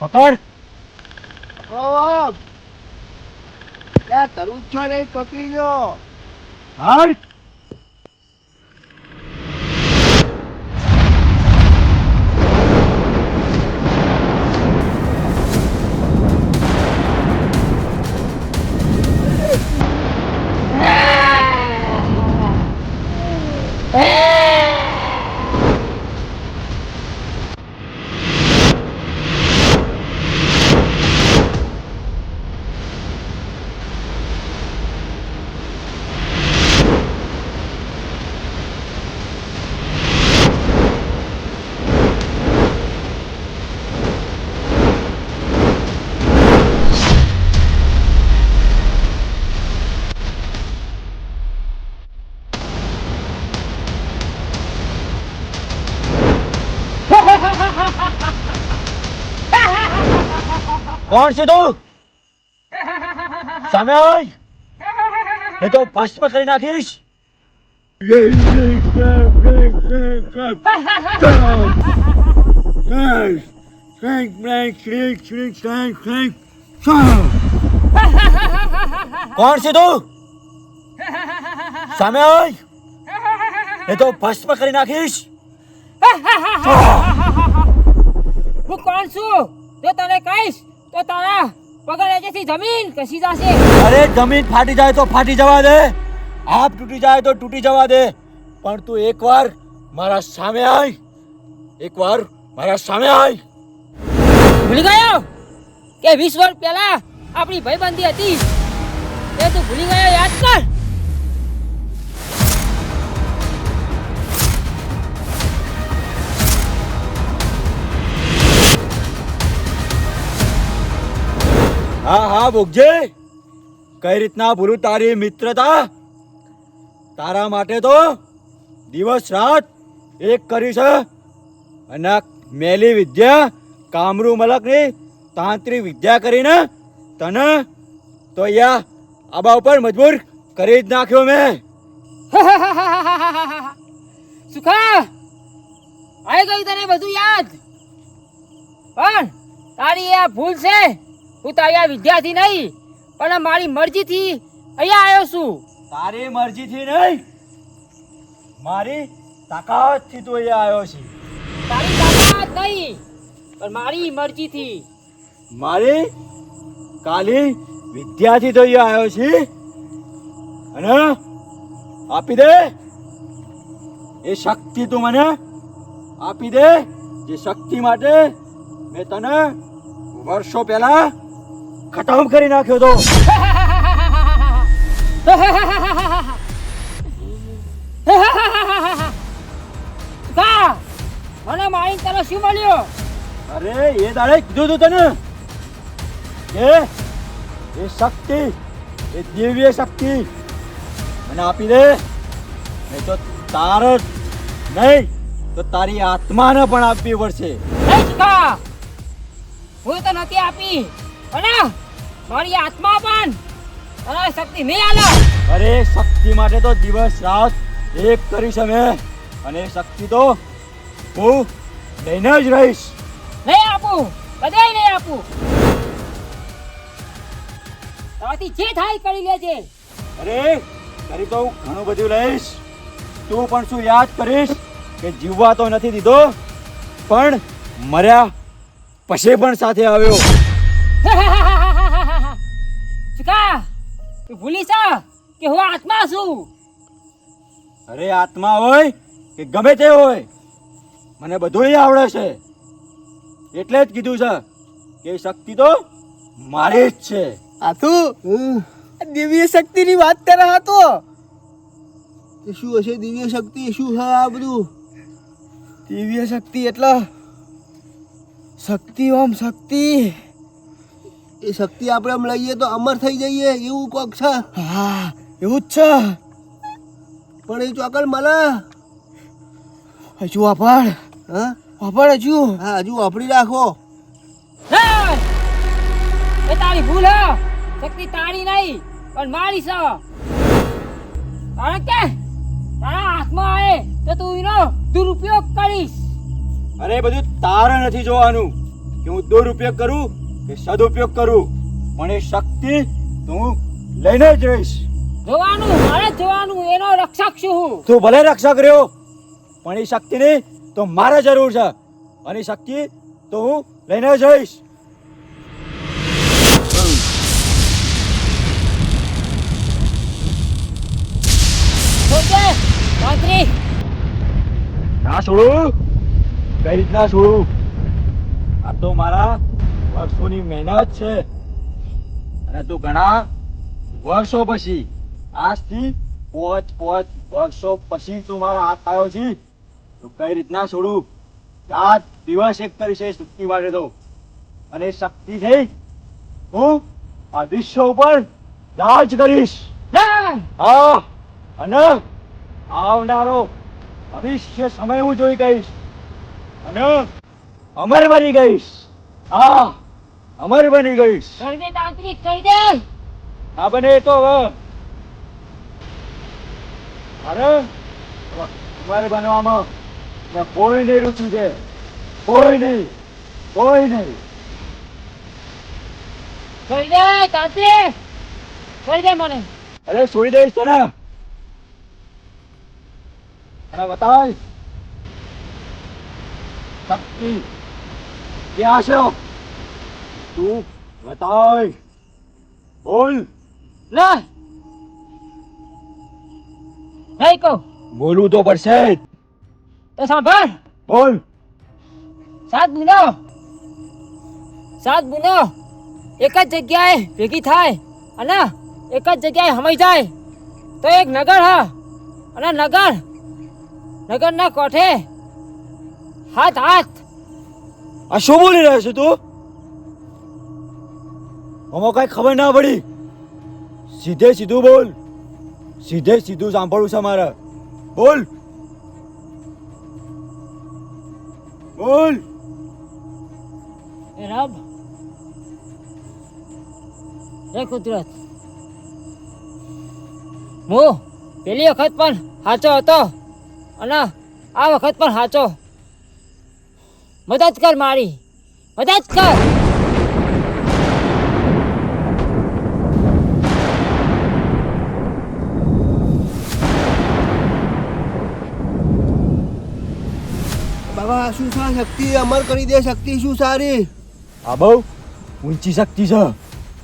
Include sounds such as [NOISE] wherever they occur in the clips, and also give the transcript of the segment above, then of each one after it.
પકડ. પકડ તરુજ છો ને પકડી લો હાલ કોણ છે તું? સામે એ તો ભસ્મ કરી નાખીશ. કોણ છે તું? સામે આય. એ તો ભસ્મ કરી નાખીશ. હું કોણ છું? જો તને કહીશ તો તારા પગર એજેથી જમીન કસી જશે અરે જમીન ફાટી જાય તો ફાટી જવા દે. આપ તૂટી જાય તો તૂટી જવા દે. પણ તું એકવાર મારા સામે આય. એકવાર મારા સામે આય. ભૂલી ગયો? કે વીસ વર્ષ પહેલા આપણી ભાઈબંધી હતી? એ તું ભૂલી ગયો યાદ કર. હા હા, ભોગજે. કઈ રીતના ભૂલું તારી મિત્રતા? તારા માટે તો દિવસ રાત એક કરી છે. અને મેલી વિદ્યા, કામરૂ મલકની તાંત્રિક વિદ્યા કરીને તને તો અહીંયા આબા ઉપર મજબૂર કરી જ નાખ્યો મેં. [LAUGHS] સુખા આવી ગઈ તને બધું યાદ. પણ તારી આ ભૂલ છે હું તો અહીંયા વિદ્યાર્થી નહીં પણ મારી મરજીથી અહીંયા આવ્યો છું. તારી મરજીથી નહીં. મારી તાકાતથી તું અહીંયા આવ્યો છે. તારી તાકાત નહીં પણ મારી મરજીથી. મારી કાલી વિદ્યાર્થી તો અહીંયા આવ્યો છે. અને આપી દે. એ શક્તિ તું મને આપી દે. જે શક્તિ માટે મેં તને વર્ષો પહેલા ખતમ કરી નાખ્યો તો. મને મારી તને શું મળ્યો? અરે એ દાડે કીધું તું તને. કે એ શક્તિ એ દિવ્ય શક્તિ મને આપી દે. નહીં તો તાર જ નહીં તો તારી આત્માને પણ આપવી પડશે. હું તો નથી આપી. અને મારી આત્મા પણ તને શક્તિ નહીં આલો. અરે શક્તિ માટે તો દિવસ રાત એક કરીશ અમે. અને શક્તિ તો હું લઈને જ રહીશ. નહીં આપું કદાય નહીં આપું. તારાથી જે થાય કરી લેજે. અરે કરી તો હું ઘણું બધું લઈશ. તું પણ શું યાદ કરીશ કે જીવવા તો નથી દીધો પણ મર્યા પછી પણ સાથે આવ્યો. ભૂલી જા કે હું આત્મા છું. અરે આત્મા હોય કે ગમે તે હોય મને બધું આવડે છે. એટલે જ કીધું છે કે શક્તિ તો મારી જ છે. આથુ દિવ્ય શક્તિની વાત કરે હતો તે. શું હશે? દિવ્ય શક્તિ શું છે આ બધું? દિવ્ય શક્તિ એટલે શક્તિ ઓમ શક્તિ. એ શક્તિ આપણે આમ લઈએ તો અમર થઈ જઈએ એવું કોક છે? હા એવું જ છે. પણ એ ચોકડ મળે. હજુ વાપર. હા? વાપર હજુ. હા હજુ વાપરી રાખો. એ તારી ભૂલ હે. શક્તિ તારી નહીં પણ મારી છે. કારણ કે તારા હાથમાં આવે તો તું એનો દુરુપયોગ કરીશ. અરે બધું તારે નથી જોવાનું કે હું દુરુપયોગ કરું? કે સદુપયોગ કરું પણ એ શક્તિ તું લઈને જ રહીશ. જોવાનું મારે જોવાનું એનો રક્ષક છું હું. તું ભલે રક્ષક રહ્યો પણ એ શક્તિની તો મારે જરૂર છે. અને શક્તિ તો હું લઈને જઈશ ના છોડું. કઈ રીતના છોડું? આ તો મારા વર્ષોની મહેનત છે. અને તું ઘણા વર્ષો પછી આજથી પોચ પોચ વર્ષો પછી તું મારા હાથ આવ્યો છે. તો કઈ રીતના છોડું? રાત દિવસ એક કરીશ એ શક્તિ માટે તો. અને શક્તિ થઈ હું આ વિશ્વ ઉપર રાજ કરીશ. હા અને આવનારો ભવિષ્ય સમય હું જોઈ ગઈશ અને અમર બની ગઈશ. હા અમર બની ગઈ કરી તાંત્રિક કરી દે. હા બને તો હવે. અરે અમારે બનવામાં મેં કોઈ નહીં રુચિ છે. કોઈ નહીં કોઈ નહીં. કરી દે તાંત્રિક. કરી દે મને. અરે છોડી દઈશ તને. બતાય શક્તિ. ક્યાં છે તું બતાય બોલ ના નહીં કહું બોલવું તો પડશે જ. તો સાંભળ બોલ સાત બુનો સાત બુનો એક જ જગ્યાએ ભેગી થાય અને એક જ જગ્યાએ હમાઈ જાય તો એક નગર હા અને નગર નગરના કોઠે હાથ હાથ આ શું બોલી રહ્યો છે તું? આમાં કઈ ખબર ના પડી. સીધે સીધું બોલ. સીધે સીધું સાંભળવું છે મારે. બોલ. બોલ. રબ એ કુદરત. હું પેલી વખત પણ સાચો હતો અને આ વખત પણ સાચો મદદ કર મારી. મદદ કર. બાબા શું છે? શક્તિ અમર કરી દે શક્તિ શું સારી? આ બહુ ઊંચી શક્તિ છે.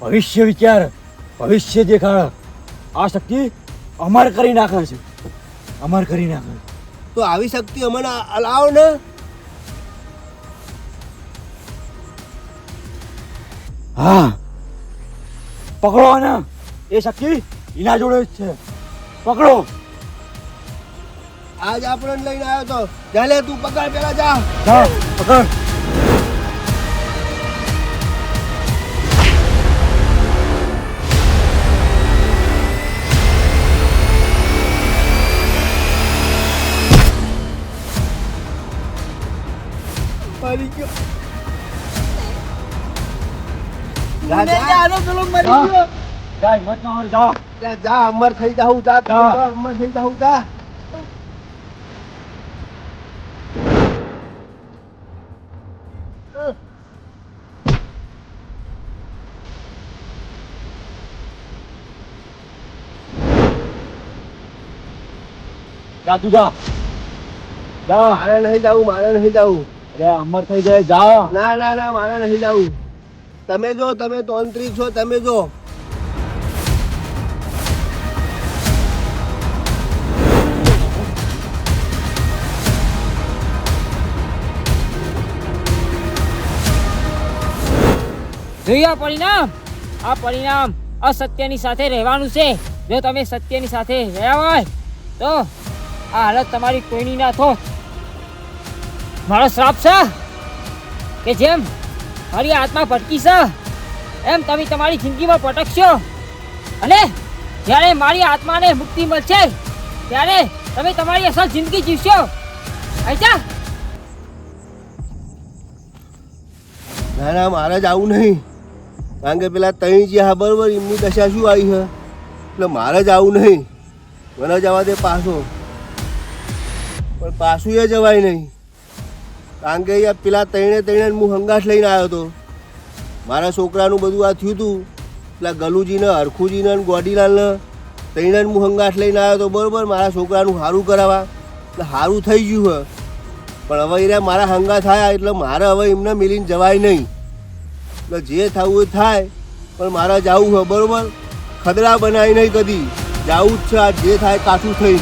ભવિષ્ય વિચાર ભવિષ્ય દેખાડ. આ શક્તિ અમર કરી નાખે છે. અમર કરી નાખે તો આવી શક્તિ અમને અલાવો ને. હા. પકડો આને. એ શક્તિ એના જોડે જ છે. પકડો. આજ આપણને લઈને આવ્યો તો ચાલે તું પકડ પેલા જા. જા પકડ. મરી ગયો. જા, જા, જા. જા, આનો પેલો મરી. ગયો? જા હિંમત ના હાર, જા. અમર થઈ જાઉં જા. અમર થઈ જાઉં જા. જા તું જા. જા. મારે નહીં જાવું મારે નહીં જાવું અરે અમર થઈ જાય જા. ના ના ના મારે નહીં જાવું તમે જો, તમે તાંત્રિક છો, તમે જો. જોઈએ પરિણામ? આ પરિણામ અસત્યની સાથે રહેવાનું છે. જો તમે સત્યની સાથે રહ્યા હોય, તો આ હાલત તમારી કોઈની ના થો મારો શ્રાપ છે કે જેમ મારી આત્મા ભટકી છે. એમ તમે તમારી જિંદગીમાં ભટકશો. અને જ્યારે મારી આત્માને મુક્તિ મળશે, ત્યારે તમે તમારી અસલ જિંદગી જીવશો. આઈજા ના ના, મારે જ આવું નહીં. કારણ કે પેલા તઈ જે હા, બરોબર, એમની દશા શું આવી છે? એટલે મારે જ આવું નહીં. મને જવા દે પાછો. પણ પાછું એ જવાય નહીં. કારણ કે યાર પેલા તૈણે તૈણે હું હંગાસ લઈને આવ્યો હતો. મારા છોકરાનું બધું આ થયું હતું પેલા ગલુજીને, હરખુજીને ગોડીલાલને તૈણે હું હંગાશ લઈને આવ્યો હતો, બરોબર? મારા છોકરાનું સારું કરાવવા. એટલે સારું થઈ ગયું હે. પણ હવે એ મારા હંગા થયા એટલે મારે હવે એમને મિલીને જવાય નહીં. એટલે જે થવું એ થાય. પણ મારે જવું છે બરાબર? ખદડા બનાવી નહીં કદી. જવું જ છે આ જે થાય કાઠું થઈ